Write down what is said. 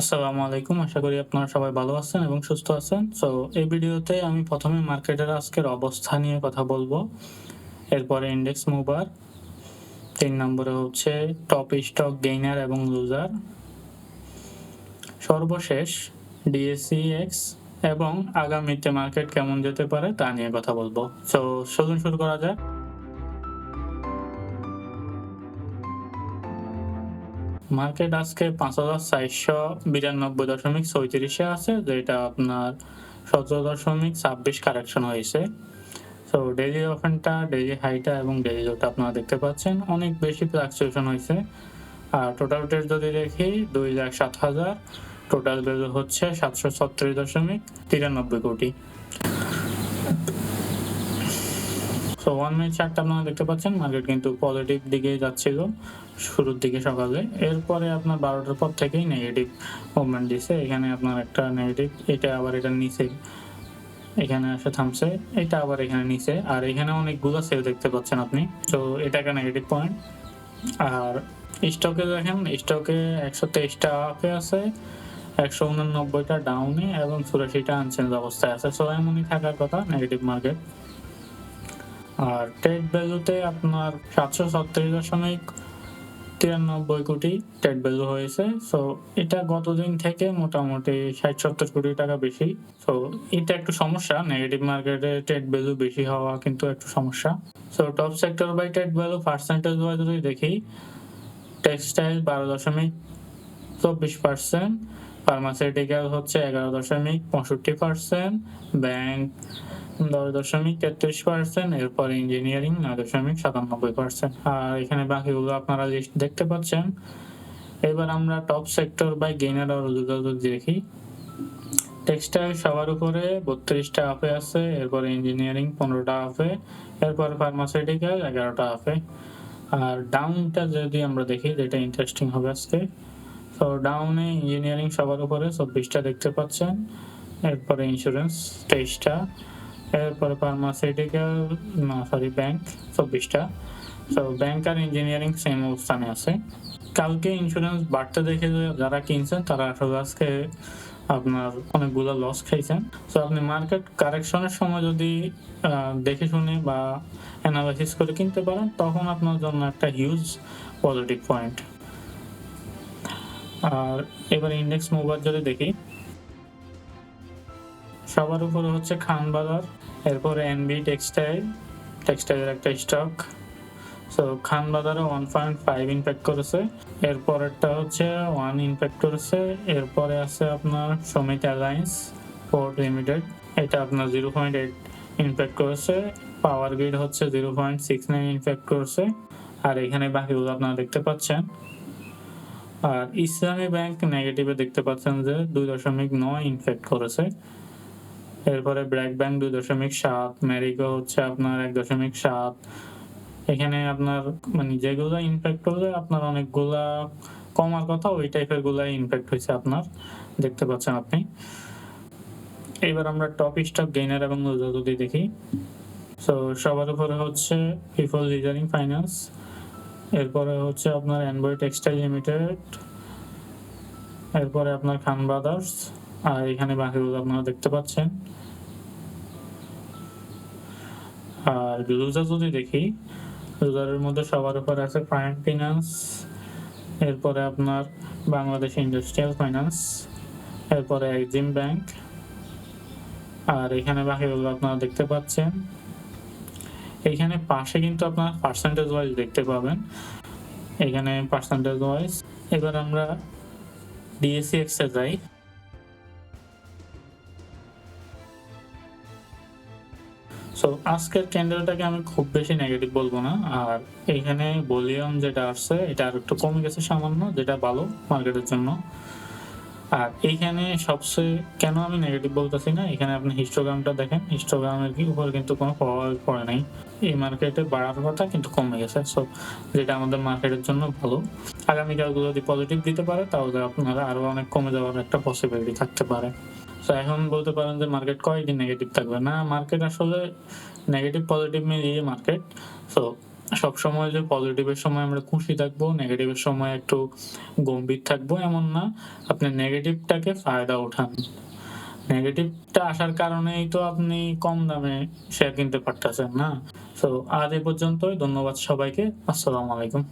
আসসালামু আলাইকুম। আশা করি আপনারা সবাই ভালো আছেন এবং সুস্থ আছেন। সো এই ভিডিওতে আমি প্রথমে মার্কেটের আজকের অবস্থা নিয়ে কথা বলব। এরপরে ইন্ডেক্স মুভার তিন নম্বরে হচ্ছে টপ স্টক গেইনার এবং লুজার সর্বশেষ ডিএসিএক্স এবং আগামীতে মার্কেট কেমন যেতে পারে তা নিয়ে কথা বলব। সো চলুন শুরু করা যাক। মার্কেট আজকে পাঁচ হাজার চারশো বিরানব্বই দশমিক ছয়ত্রিশে আছে, যেটা আপনার সতেরো দশমিক ছাব্বিশ কারেকশন হয়েছে। তো ডেইলি ওপেনটা ডেইলি হাইটা এবং ডেইলি লোটা আপনারা দেখতে পাচ্ছেন। অনেক বেশি ফ্লাকচুয়েশন হয়েছে। আর টোটাল টেস্ট যদি দেখি, দুই লাখ সাত হাজার টোটাল ভ্যালু হচ্ছে সাতশো ছত্রিশ দশমিক তিরানব্বই কোটি। সো ওয়ান মিনিট চার্টটা আপনারা দেখতে পাচ্ছেন। মার্কেট কিন্তু পজিটিভ দিকে যাচ্ছিল শুরুর দিকে সকালে। এরপরে আপনার বারোটার পর থেকেই নেগেটিভ মুভমেন্ট দিছে। এখানে আপনার একটা নেগেটিভ এটা আবার এটা নিচে। এখানে এসে থামছে, এটা আবার এখানে নিচে। আর এখানে অনেকগুলো সেল দেখতে পাচ্ছেন আপনি। তো এটা একটা নেগেটিভ পয়েন্ট আর স্টকে দেখেন স্টকে একশো তেইশটা আপে আছে, একশো উননব্বইটা ডাউনে এবং চুরাশিটা আনচেঞ্জ অবস্থায় আছে। সো এমনই থাকার কথা নেগেটিভ মার্কেট আর ট্রেড ভ্যালুতে আপনার সাতশো ছত্রিশ দশমিক তিরানব্বই কোটি ট্রেড ভ্যালু হয়েছে। সো এটা গতদিন থেকে মোটামুটি ষাট সত্তর কোটি টাকা বেশি। সো এটা একটু সমস্যা নেগেটিভ মার্কেটে ট্রেড ভ্যালু বেশি হওয়া কিন্তু একটু সমস্যা। So top sector by trade value percentage wise যদি দেখি টেক্সটাইল বারো দশমিক চব্বিশ পার্সেন্ট ফার্মাসিউটিক্যাল হচ্ছে এগারো দশমিক পঁয়ষট্টি পার্সেন্ট ব্যাংক দশ দশমিক তেত্রিশ পার্সেন্ট এরপর ইঞ্জিনিয়ারিং নয় দশমিক সাতানব্বই পার্সেন্ট আর এখানে বাকিগুলো আপনারা লিস্ট দেখতে পাচ্ছেন। এবার আমরা টপ সেক্টর বাই গেইনার আর যদি দেখি। টেক্সটাইল সবার উপরে বত্রিশটা আপে আছে, এরপরে ইঞ্জিনিয়ারিং পনেরোটা আপে, এরপর ফার্মাসিউটিক্যাল এগারোটা আপে। আর ডাউনটা যদি আমরা দেখি, যেটা ইন্টারেস্টিং হবে আজকে তো ডাউনে ইঞ্জিনিয়ারিং সবার উপরে চব্বিশটা দেখতে পাচ্ছেন। এরপরে ইন্স্যুরেন্স তেইশটা। এরপরে ফার্মাসিউটিক্যাল না সরি ব্যাংক চব্বিশটা। তো ব্যাংক আর ইঞ্জিনিয়ারিং সেম অবস্থানে আছে। কালকে ইন্স্যুরেন্স বাড়তে দেখে যারা কিনছেন, তারা আসলে আজকে আপনার অনেকগুলো লস খাইছেন। তো আপনি মার্কেট কারেকশনের সময় যদি দেখে শুনে বা অ্যানালাইসিস করে কিনতে পারেন, তখন আপনার জন্য একটা হিউজ পজিটিভ পয়েন্ট আর এবার ইন্ডেক্স মুভার যদি দেখি, সবার উপরে হচ্ছে খান বাজার, এরপরে এনবি টেক্সটাইল টেক্সটাইলের একটা স্টক সো খান বাজারে ওয়ান পয়েন্ট ফাইভ ইম্প্যাক্ট করেছে, এরপরেরটা হচ্ছে ওয়ান ইম্প্যাক্ট করেছে, এরপরে আছে আপনার সমিত অ্যালায়েন্স পোর্ট লিমিটেড এটা আপনার জিরো পয়েন্ট এইট ইম্প্যাক্ট করেছে পাওয়ার গ্রিড হচ্ছে zero point six nine impact করেছে, আর এখানে বাকিগুলো আপনারা দেখতে পাচ্ছেন। আর ইসলামী ব্যাংক নেগেটিভে দেখতে পাচ্ছেন যে দুই দশমিক নয় ইনফেক্ট করেছে। এরপরে ব্র্যাক ব্যাংক দুই দশমিক সাত মেরিকো হচ্ছে আপনার এক দশমিক সাত। এখানে আপনার মানে যেগুলো ইনফেক্ট করলে আপনার অনেকগুলা কমার কথা, ওই টাইপের গুলাই ইনফেক্ট হয়েছে আপনার। দেখতে পাচ্ছেন আপনি। এবার আমরা টপ স্টক গেইনার এবং লুজার যদি দেখি সো সবার উপরে হচ্ছে পিপল লিজারিং ফাইন্যান্স এরপরে হচ্ছে আপনার অ্যানবয় টেক্সটাইল লিমিটেড এরপরে আপনার খান ব্রাদার্স আর এখানে বাকিগুলো আপনারা দেখতে পাচ্ছেন। আর লুজার যদি দেখি লুজারের মধ্যে সবার উপর আছে প্রাইম ফিনান্স এরপরে আপনার বাংলাদেশ ইন্ডাস্ট্রিয়াল ফাইন্যান্স এরপরে এক্সিম ব্যাংক আর এখানে বাকিগুলো আপনারা দেখতে পাচ্ছেন। এখানে পাশে কিন্তু আপনার পার্সেন্টেজ ওয়াইজ দেখতে পাবেন। এখানে পার্সেন্টেজ ওয়াইজ এবার আমরা ডিএসসি এক্সে যাই। সো আজকের ক্যান্ডেলটাকে আমি খুব বেশি নেগেটিভ বলব না। আর এখানে ভলিউম যেটা আসছে, এটা আর একটু কমে গেছে সামান্য, যেটা ভালো মার্কেটের জন্য। আর এইখানে সবচেয়ে কেন আমি নেগেটিভ বলতেছি না? এখানে আপনি হিস্টোগ্রামটা দেখেন। হিস্টোগ্রামের কি উপর কিন্তু কোনো প্রভাব পড়ে নাই। এই মার্কেটে বাড়ার কথা কিন্তু কমে গেছে। সো যেটা আমাদের মার্কেটের জন্য ভালো। আগামীকালগুলো যদি পজিটিভ দিতে পারে, তাহলে আপনারা আরও অনেক কমে যাওয়ার একটা পসিবিলিটি থাকতে পারে। তো এখন বলতে পারেন যে মার্কেট কয়েকদিন নেগেটিভ থাকবে। না মার্কেট আসলে নেগেটিভ পজিটিভ মিলিয়ে মার্কেট সো সবসময় যে পজিটিভের সময় আমরা খুশি থাকব নেগেটিভের সময় একটু গম্ভীর থাকব এমন না। আপনি নেগেটিভটাকে ফায়দা উঠান। নেগেটিভটা আসার কারণেই তো আপনি কম দামে শেয়ার কিনতে পারতেছেন না। তো আজ এ পর্যন্তই। ধন্যবাদ সবাইকে। আসসালামু আলাইকুম।